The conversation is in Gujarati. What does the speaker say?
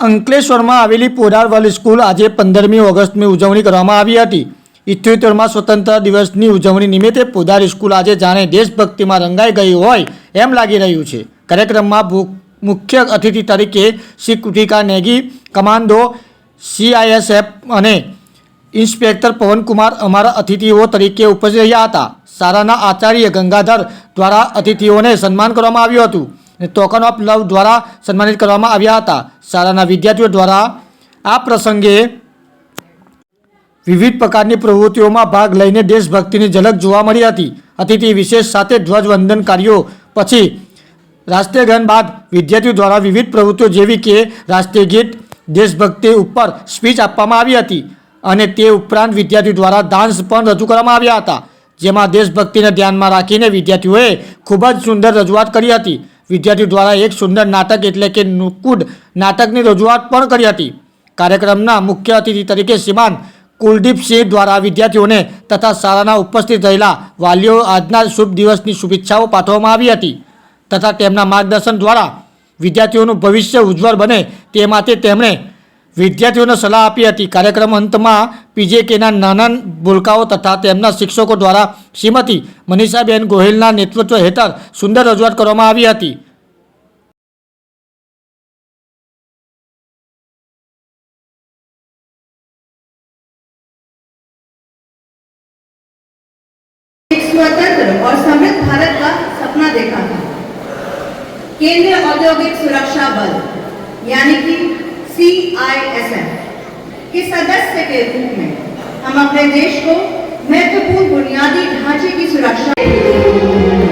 અંકલેશ્વરમાં આવેલી પોરારવાલી સ્કૂલ આજે પંદરમી ઓગસ્ટની ઉજવણી કરવામાં આવી હતી. ઇઠ્યોતેરમાં સ્વતંત્ર દિવસની ઉજવણી નિમિત્તે પોદાર સ્કૂલ આજે જાણે દેશભક્તિમાં રંગાઈ ગઈ હોય એમ લાગી રહ્યું છે. કાર્યક્રમમાં મુખ્ય અતિથિ તરીકે શ્રી કૃતિકા નેગી, કમાન્ડો, સીઆઈએસએફ અને ઇન્સ્પેક્ટર પવનકુમાર અમારા અતિથિઓ તરીકે ઉપસ્થિત રહ્યા હતા. શાળાના આચાર્ય ગંગાધર દ્વારા અતિથિઓને સન્માન કરવામાં આવ્યું હતું. અને ટોકન ઓફ લવ દ્વારા સન્માનિત કરવામાં આવ્યા હતા. શાળાના વિદ્યાર્થીઓ દ્વારા આ પ્રસંગે વિવિધ પ્રકારની પ્રવૃત્તિઓમાં ભાગ લઈને દેશભક્તિની ઝલક જોવા મળી હતી. અતિથિ વિશેષ સાથે ધ્વજવંદન કાર્યો પછી રાષ્ટ્રીય ગાન બાદ વિદ્યાર્થીઓ દ્વારા વિવિધ પ્રવૃત્તિઓ જેવી કે રાષ્ટ્રીય ગીત, દેશભક્તિ ઉપર સ્પીચ આપવામાં આવી હતી અને તે ઉપરાંત વિદ્યાર્થીઓ દ્વારા ડાન્સ પણ રજૂ કરવામાં આવ્યા હતા, જેમાં દેશભક્તિને ધ્યાનમાં રાખીને વિદ્યાર્થીઓએ ખૂબ જ સુંદર રજૂઆત કરી હતી. વિદ્યાર્થીઓ દ્વારા એક સુંદર નાટક એટલે કે નુકુડ નાટકની રજૂઆત પણ કરી હતી. કાર્યક્રમના મુખ્ય અતિથિ તરીકે શ્રીમાન કુલદીપસિંહ દ્વારા વિદ્યાર્થીઓને તથા શાળાના ઉપસ્થિત રહેલા વાલીઓ આજના શુભ દિવસની શુભેચ્છાઓ પાઠવવામાં આવી હતી. તથા તેમના માર્ગદર્શન દ્વારા વિદ્યાર્થીઓનું ભવિષ્ય ઉજ્જવળ બને તે માટે તેમણે વિદ્યાર્થીઓને સલાહ આપી હતી કાર્યક્રમ અંતમાં પીજેકેના નાના ભૂલકાઓ તથા તેમના શિક્ષકો દ્વારા શ્રીમતી મનીષાબેન ગોહિલના નેતૃત્વ હેઠળ સુંદર રજૂઆત કરવામાં આવી હતી एक स्वतंत्र और समृद्ध भारत का सपना देखा था केंद्रीय औद्योगिक सुरक्षा बल यानी कि सीआईएसएफ के सदस्य के रूप में हम अपने देश को महत्वपूर्ण बुनियादी ढांचे की सुरक्षा